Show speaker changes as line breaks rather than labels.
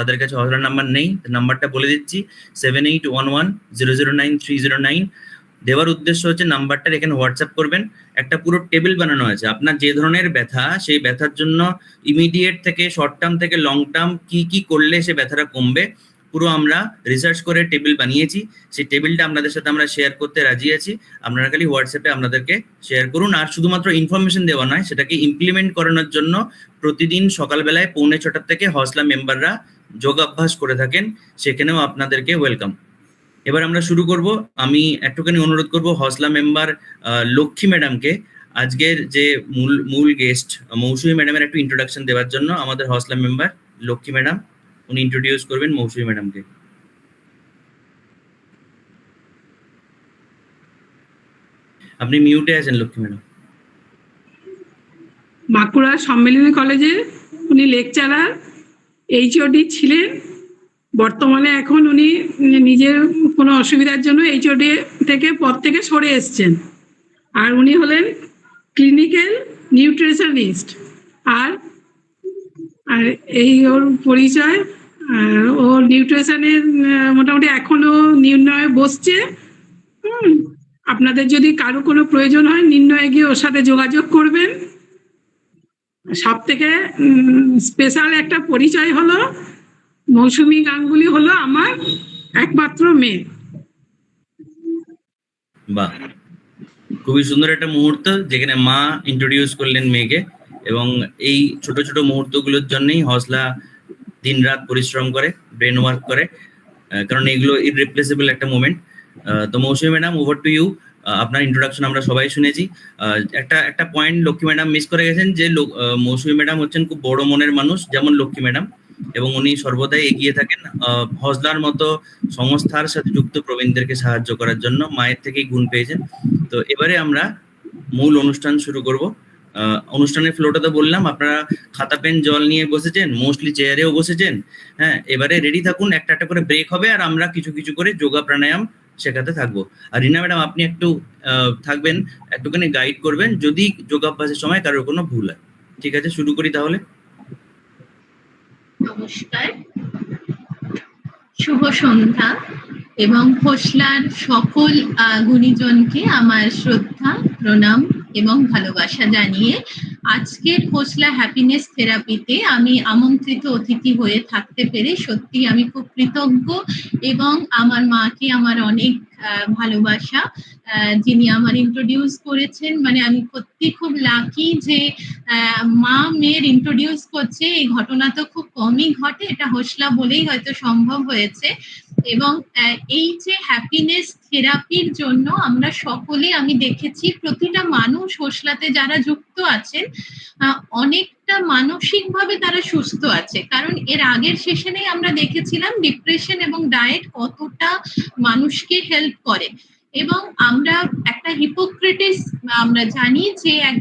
তাদের কাছে হজলার নাম্বার নেই। নাম্বারটা বলে দিচ্ছি seven eight one one zero zero nine three zero nine দেওয়ার উদ্দেশ্য হচ্ছে নাম্বারটা এখানে হোয়াটসঅ্যাপ করবেন। একটা পুরো টেবিল বানানো আছে। আপনার যে ধরনের ব্যথা, সেই ব্যথার জন্য ইমিডিয়েট থেকে শর্ট টার্ম থেকে লং টার্ম কি কি করলে সে ব্যথাটা কমবে, পুরো আমরা রিসার্চ করে টেবিল বানিয়েছি। সেই টেবিলটা আপনাদের সাথে আমরা শেয়ার করতে রাজি আছি। আপনারা খালি হোয়াটসঅ্যাপে আপনাদেরকে শেয়ার করুন। আর শুধুমাত্র ইনফরমেশন দেওয়া নয়, সেটাকে ইমপ্লিমেন্ট করানোর জন্য প্রতিদিন সকালবেলায় পৌনে ছটার থেকে হসলা মেম্বাররা যোগাভ্যাস করে থাকেন, সেখানেও আপনাদেরকে ওয়েলকাম এবার আমরা শুরু করব। আমি একটুখানি অনুরোধ করব হসলা মেম্বার লক্ষ্মী ম্যাডামকে আজকের যে মূল মূল গেস্ট মৌসুমী ম্যাডামের একটু ইন্ট্রোডাকশন দেওয়ার জন্য আমাদের হসলা মেম্বার লক্ষ্মী ম্যাডাম উনি ইন্ট্রোডিউস করবেন মৌসুমী ম্যাডামকে আপনি মিউটে আছেন, লক্ষ্মী ম্যাডাম
বাঁকুড়া সম্মেলনী কলেজে উনি লেকচারার এইচওডি ছিলেন। বর্তমানে এখন উনি নিজের কোনো অসুবিধার জন্য এইচওডি থেকে পদ থেকে সরে এসছেন। আর উনি হলেন ক্লিনিক্যাল নিউট্রিশনিস্ট আর আর এই ওর পরিচয় ও নিউট্রিশনের মোটামুটি এখনও নির্ণয়ে বসছে। আপনাদের যদি কারও কোনো প্রয়োজন হয়, নির্ণয়ে গিয়ে ওর সাথে যোগাযোগ করবেন। সব থেকে স্পেশাল একটা পরিচয় হলো, মৌসুমী গাঙ্গুলি হলো আমার একমাত্র মেয়ে।
বাহ। খুবই সুন্দর একটা মুহূর্ত যেখানে মা ইন্ট্রোডিউস করলেন মেয়েকে এবং এই ছোট ছোট মুহূর্তগুলোর জন্যই হসলা দিনরাত পরিশ্রম করে ব্রেন ওয়ার্ক করে। কারণ এগুলো ইররিপ্লেসেবল একটা মোমেন্ট তো Mousumi madam over to you আপনার ইন্ট্রোডাকশন আমরা সবাই শুনেছি। একটা একটা পয়েন্ট লক্ষ্মী ম্যাডাম মিস করে গেছেন যে মৌসুমী ম্যাডাম হচ্ছেন খুব বড় মনের মানুষ, যেমন লক্ষ্মী ম্যাডাম এবং উনি সর্বদাই এগিয়ে থাকেন হজলার মতো সংস্থার সাথে যুক্ত প্রবীণদেরকে সাহায্য করার জন্য, মায়ের থেকেই গুণ পেয়েছেন। তো এবারে আমরা মূল অনুষ্ঠান শুরু করব। অনুষ্ঠানের ফ্লোটা তো বললাম, আপনারা খাতা, পেন, জল নিয়ে বসেছেন মোস্টলি চেয়ারেও বসেছেন হ্যাঁ এবারে রেডি থাকুন, একটা একটা করে ব্রেক হবে, আর আমরা কিছু কিছু করে যোগা প্রাণায়াম শেখাতে থাকব। আর রিনা ম্যাডাম, আপনি একটু থাকবেন, একটুখানি গাইড করবেন, যদি যোগাভ্যাসের সময় কারোর কোনো ভুল হয়। ঠিক আছে, শুরু করি তাহলে।
নমস্কার। শুভ সন্ধ্যা এবং হোসলার সকল গুণীজনকে আমার শ্রদ্ধা, প্রণাম এবং ভালোবাসা জানিয়ে আজকের হোসলা হ্যাপিনেস থেরাপিতে আমি আমন্ত্রিত অতিথি হয়ে থাকতে পেরে সত্যি আমি খুব কৃতজ্ঞ এবং আমার মাকে আমার অনেক ভালোবাসা যিনি আমার ইন্ট্রোডিউস করেছেন। মানে আমি সত্যি খুব লাকি যে মা, মেয়ের ইন্ট্রোডিউস করছে। এই ঘটনা তো খুব কমই ঘটে। এটা হোসলা বলেই হয়তো সম্ভব হয়েছে। এবং এই যে হ্যাপিনেস থেরাপির জন্য আমরা সকলে, আমি দেখেছি প্রতিটা মানুষ হোসলাতে যারা যুক্ত আছেন অনেকটা মানসিকভাবে তারা সুস্থ আছে। কারণ এর আগের সেশনে আমরা দেখেছিলাম ডিপ্রেশন এবং ডায়েট কতটা মানুষকে হেল্প করে। এবং আমরা একটা হিপোক্রেটিস আমরা জানি যে একজন